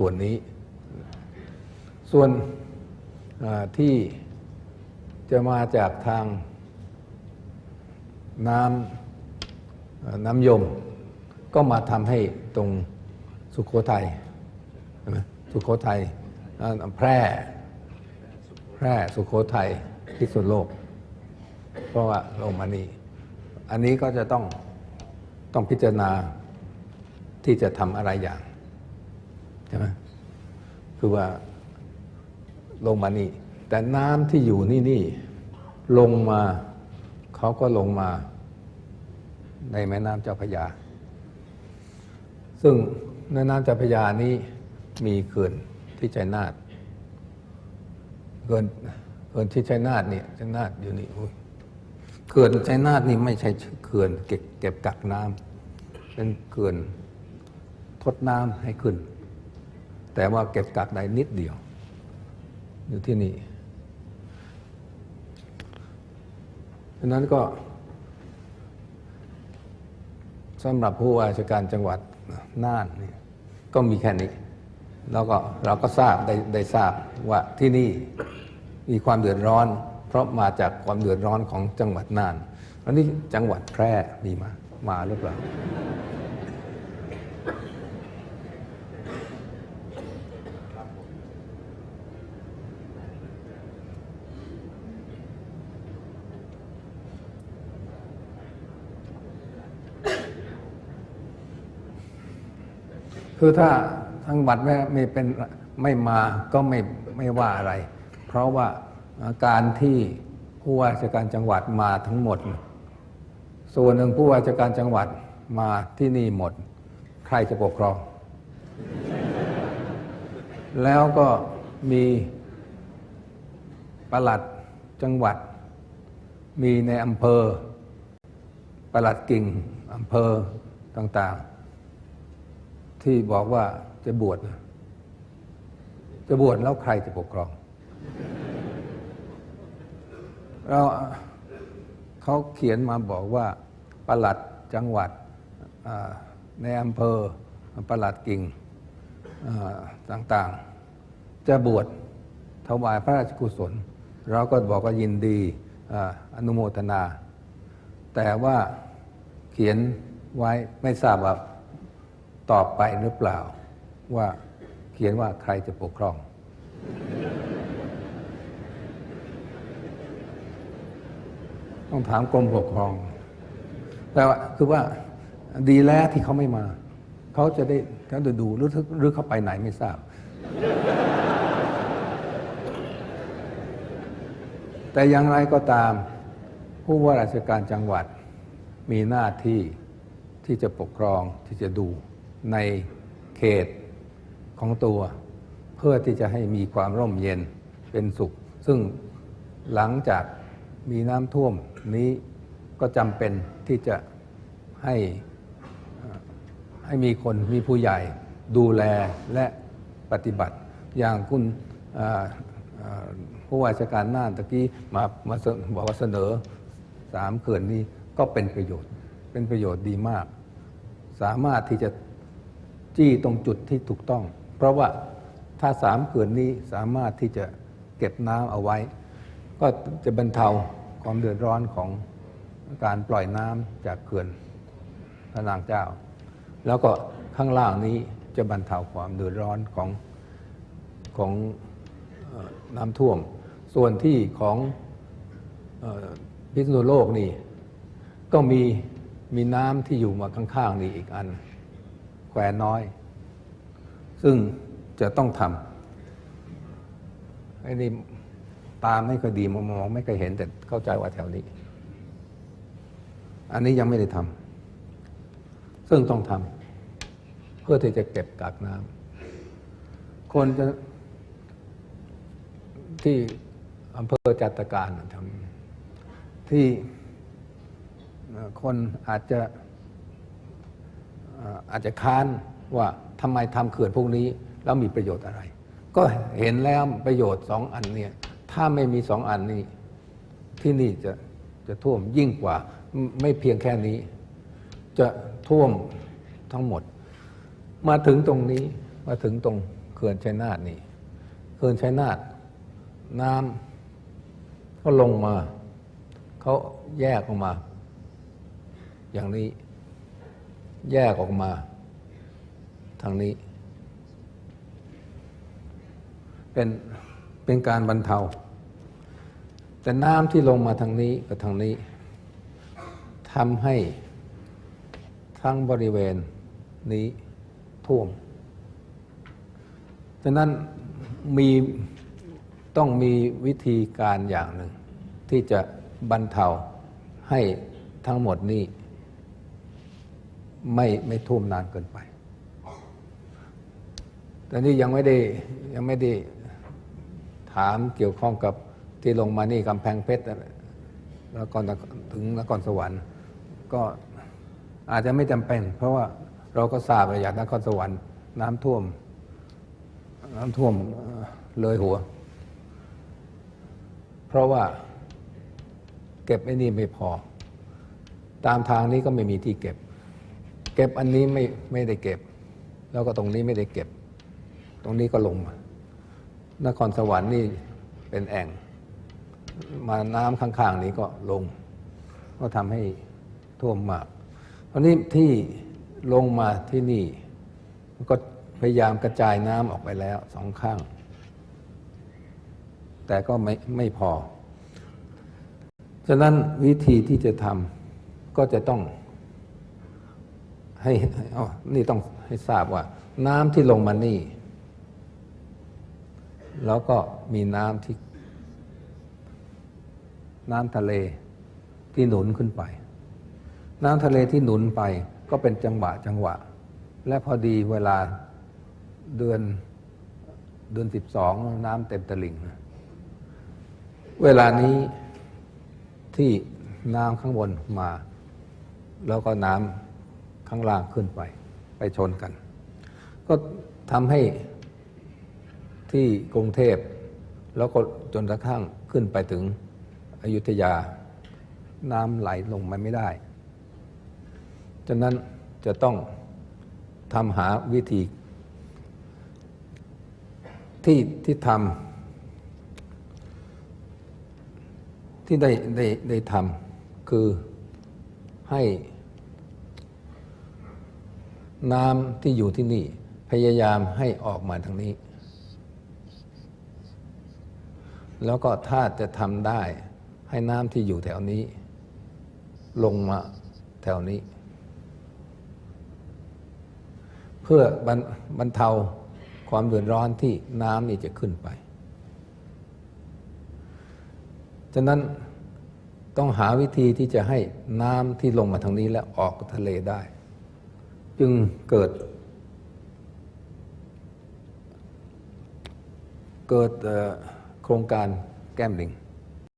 ส่วนนี้ ส่วนที่จะมาจากทางน้ำน้ำยม ก็มาทำให้ตรงสุขโขทัยสุขโขทัยแพร่แพร่สุโขทัยพิษณุดโลก เพราะว่าลงมานี่อันนี้ก็จะต้องต้องพิจารณาที่จะทำอะไรอย่าง ใช่ไหมคือว่าลงมานี่ แต่น้ำที่อยู่นี่นี่ลงมาเขาก็ลงมา ในแม่น้ำเจ้าพระยา ซึ่งในน้ำเจ้าพระยานี้มีเขื่อนที่ชัยนาทเกินเกินที่ชัยนาทเนี่ยชัยนาทอยู่นี่เขื่อนชัยนาทนี่ไม่ใช่เขื่อนเก็บเก็บกักน้ำเป็นเขื่อนทดน้ำให้ขึ้น แต่ว่าเก็บกักได้นิดเดียว อยู่ที่นี่ดังนั้นก็สำหรับผู้ว่าราชการจังหวัดน่านนี่ก็มีแค่นี้ แล้วก็เราก็ทราบได้ได้ทราบว่าที่นี่มีความเดือดร้อน เพราะมาจากความเดือดร้อนของจังหวัดน่านแล้วนี่จังหวัดแพร่มีมา มาหรือเปล่า คือถ้าทางบัตรไม่ไม่เป็นไม่มาก็ไม่ไม่ว่าอะไร เพราะว่าการที่ผู้ว่าราชการจังหวัดมาทั้งหมด ส่วนหนึ่งผู้ว่าราชการจังหวัดมาที่นี่หมด ใครจะปกครอง แล้วก็มีประหลัดจังหวัด มีในอำเภอประหลัดกิ่งอำเภอต่างๆ ที่บอกว่าจะบวชนะจะบวชแล้วใครจะปกครอง เราเขาเขียนมาบอกว่าประหลัดจังหวัดในอำเภอประหลัดกิ่งต่างๆ จะบวชถวายพระราชกุศล เราก็บอกว่ายินดีออนุโมทนา แต่ว่าเขียนไว้ไม่ทราบว่า ตอบไปหรือเปล่า ว่าเขียนว่าใครจะปกครอง ต้องถามกรมปกครอง แต่ว่าคือว่าดีแล้วที่เขาไม่มา เขาจะได้เขาจะดูหรือหรือเขาไปไหนไม่ทราบ แต่อย่างไรก็ตาม ผู้ว่าราชการจังหวัดมีหน้าที่ที่จะปกครองที่จะดู ในเขตของตัว เพื่อที่จะให้มีความร่มเย็นเป็นสุข ซึ่งหลังจากมีน้ำท่วมนี้ก็จำเป็นที่จะให้ให้มีคนมีผู้ใหญ่ดูแลและปฏิบัติ อย่างคุณผู้ว่าราชการน่านตะกี้มามาบอกว่าเสนอสามเขื่อนนี้ก็เป็นประโยชน์ เป็นประโยชน์ดีมาก สามารถที่จะ จี้ตรงจุดที่ถูกต้อง เพราะว่าถ้าสามเขื่อนนี้สามารถที่จะเก็บน้ำเอาไว้ ก็จะบรรเทาความเดือดร้อนของการปล่อยน้ำจากเขื่อนพระนางเจ้า แล้วก็ข้างล่างนี้จะบรรเทาความเดือดร้อนของของน้ำท่วม ส่วนที่ของพิษณุโลกนี่ก็มีมีน้ำที่อยู่มาข้างๆนี่อีกอัน ควน้อย ซึ่งจะต้องทำไอ้นี่ตามไม่ค่อยดีมองมองไม่เคยเห็นแต่เข้าใจว่าแถวนี้ อันนี้ยังไม่ได้ทำซึ่งต้องทำเพื่อที่จะเก็บกักน้ำคนจะที่อำเภอจัตการทำที่คนอาจจะ อาจจะค้านว่าทำไมทำเขื่อนพวกนี้แล้วมีประโยชน์อะไร ก็เห็นแล้วประโยชน์สองอันเนี่ยถ้าไม่มีสองอันนี้ที่นี่จะจะท่วมยิ่งกว่าไม่ไม่เพียงแค่นี้ จะท่วมทั้งหมด มาถึงตรงนี้มาถึงตรงเขื่อนชัยนาทนี่เขื่อนชัยนาทน้ำก็ลงมา เขาแยกออกมา อย่างนี้ แยกออกมา ทางนี้ เป็นเป็นการบรรเทา แต่น้ำที่ลงมาทางนี้กับทางนี้ทำให้ทั้งบริเวณนี้ท่วมฉะนั้นมีต้องมีวิธีการอย่างหนึ่ง ที่จะบรรเทาให้ทั้งหมดนี้ ไม่ไม่ท่วมนานเกินไปแต่นี่ยังไม่ได้ยังไม่ได้ถามเกี่ยวข้องกับที่ลงมานี่กำแพงเพชรแล้วก็ถึงนครสวรรค์ ก็อาจจะไม่จำเป็น เพราะว่าเราก็ทราบว่าอย่างนครสวรรค์ น้ำท่วม น้ำท่วมเลยหัว เพราะว่าเก็บไอ้นี่ไม่พอ ตามทางนี้ก็ไม่มีที่เก็บ เก็บอันนี้ไม่ไม่ได้เก็บ แล้วก็ตรงนี้ไม่ได้เก็บ ตรงนี้ก็ลงมานครสวรรค์นี่เป็นแอ่ง มาน้ำข้างๆนี้ก็ลง ก็ทำให้ท่วมมากตอนนี้ที่ลงมาที่นี่ก็พยายามกระจายน้ำออกไปแล้วสองข้าง แต่ก็ไม่ไม่พอ ฉะนั้นวิธีที่จะทำก็จะต้อง ให้อ๋อนี่ต้องให้ทราบว่า น้ำที่ลงมานี่ แล้วก็มีน้ำที่ น้ำทะเลที่หนุนขึ้นไป น้ำทะเลที่หนุนไปก็เป็นจังหวะจังหวะ และพอดีเวลาเดือนเดือนสิบสองน้ำเต็มตลิ่ง เวลานี้ที่น้ำข้างบนมา แล้วก็น้ำ ข้างล่างขึ้นไป ไปชนกัน ก็ทำให้ที่กรุงเทพ แล้วก็จนกระทั่งขึ้นไปถึงอยุธยาน้ำไหลลงมาไม่ได้ฉะนั้นจะต้องทำหาวิธี ที่ที่ทำที่ได้ได้ได้ทำคือให้ น้ำที่อยู่ที่นี่ พยายามให้ออกมาทางนี้ แล้วก็ถ้าจะทำได้ให้น้ำที่อยู่แถวนี้ ลงมาแถวนี้ เพื่อบรรบรเทาความเดือดร้อนที่น้ำนี่จะขึ้นไป ฉะนั้นต้องหาวิธีที่จะให้น้ำที่ลงมาทางนี้และออกทะเลได้ จึงเกิด เกิดโครงการแก้มลิง